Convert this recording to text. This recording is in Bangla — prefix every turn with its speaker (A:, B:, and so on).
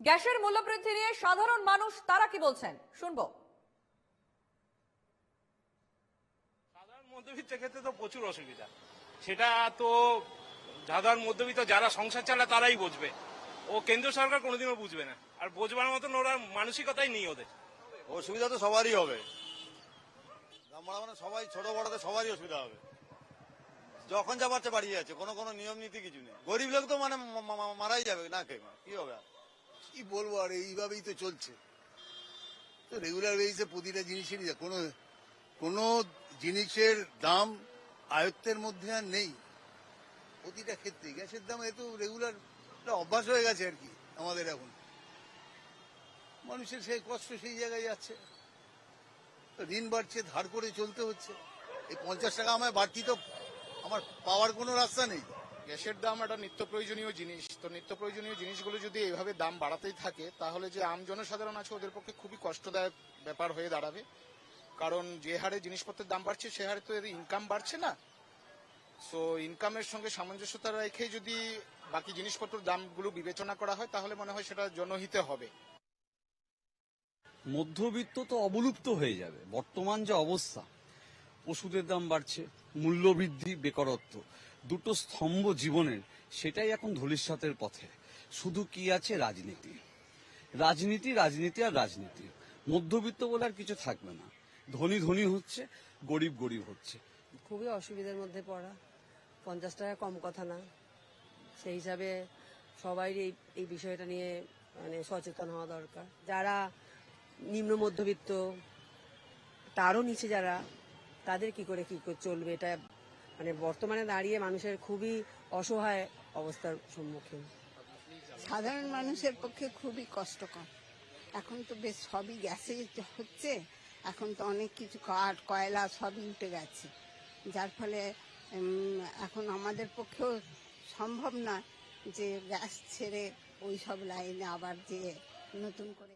A: গ্যাসের মূল্যবৃদ্ধি নিয়ে সাধারণ মানুষ তারা কি বলছেন? শুনব।
B: সাধারণ মধ্যবিত্তের ক্ষেত্রে তো প্রচুর অসুবিধা। সেটা তো সাধারণ মধ্যবিত্ত যারা সংসার চালায় তারাই বুঝবে। ও কেন্দ্র সরকার কোনোদিনও বুঝবে না। আর বোঝবার মতন ওরা মানসিকতাই নেই ওদের।
C: অসুবিধা তো সবারই হবে। মানে সবাই ছোট বড়তে সবারই অসুবিধা হবে। যখন যা পারছে বাড়িয়ে যাচ্ছে কোনো কোনো নিয়ম নীতি কিছু নেই। গরিব লোক তো মানে মারাই যাবে না খেয়ে কি হবে আর?
D: কি বলব আর এইভাবেই তো চলছে। তো রেগুলার বেসিসে প্রতিটা জিনিসেরই কোনো কোনো জিনিসের দাম আয়ত্তের মধ্যে আর নেই। প্রতিটা ক্ষেত্রে গ্যাসের দাম এত রেগুলার অভ্যাস হয়ে গেছে আর কি আমাদের এখন। মানুষের সেই কষ্ট সেই জায়গায় যাচ্ছে। ঋণ বাড়ছে, ধার করে চলতে হচ্ছে। এই পঞ্চাশ টাকা আমায় বাড়তি তো আমার পাওয়ার কোনো রাস্তা নেই।
E: গ্যাসের দাম একটা নিত্য প্রয়োজনীয় জিনিস। তো নিত্য প্রয়োজনীয় জিনিসগুলো যদি এইভাবে দাম বাড়াতেই থাকে, তাহলে যে আম জনসাধারণ আছে, ওদের পক্ষে খুবই কষ্টদায়ক ব্যাপার হয়ে দাঁড়াবে। কারণ যে হারে জিনিসপত্রের দাম বাড়ছে, সে হারে তো এর ইনকাম বাড়ছে না। সো ইনকামের সঙ্গে সামঞ্জস্যতা রেখে যদি বাকি জিনিসপত্রের দামগুলো বিবেচনা করা হয়, তাহলে মনে হয় সেটা জনহিতে হবে।
F: মধ্যবিত্ত তো অবলুপ্ত হয়ে যাবে। বর্তমান যে অবস্থা ওষুধের দাম বাড়ছে, মূল্যবৃদ্ধি, বেকারত্ব। দুটো স্তম্ভ জীবনের, সেটাই এখন ধূলিসাতের পথে। শুধু কি আছে? রাজনীতি। রাজনীতি রাজনীতি আর রাজনীতি। মধ্যবিত্ত বলে আর কিছু থাকবে না। ধনী ধনী হচ্ছে, গরিব গরিব হচ্ছে।
G: খুবই অসুবিধার মধ্যে পড়া। পঞ্চাশ টাকা কম কথা না। সেই হিসাবে সবাই এই এই বিষয়টা নিয়ে মানে সচেতন হওয়া দরকার। যারা নিম্ন মধ্যবিত্ত, তারও নিচে যারা তাদের কি করে কি চলবে? এটা মানে বর্তমানে দাঁড়িয়ে মানুষের খুবই অসহায় অবস্থার সম্মুখীন।
H: সাধারণ মানুষের পক্ষে খুবই কষ্টকর। এখন তো বেশ সবই গ্যাসে হচ্ছে। এখন তো অনেক কিছু কাঠ কয়লা সবই উঠে গেছে। যার ফলে এখন আমাদের পক্ষেও সম্ভব নয় যে গ্যাস ছেড়ে ওই সব লাইনে আবার যে নতুন করে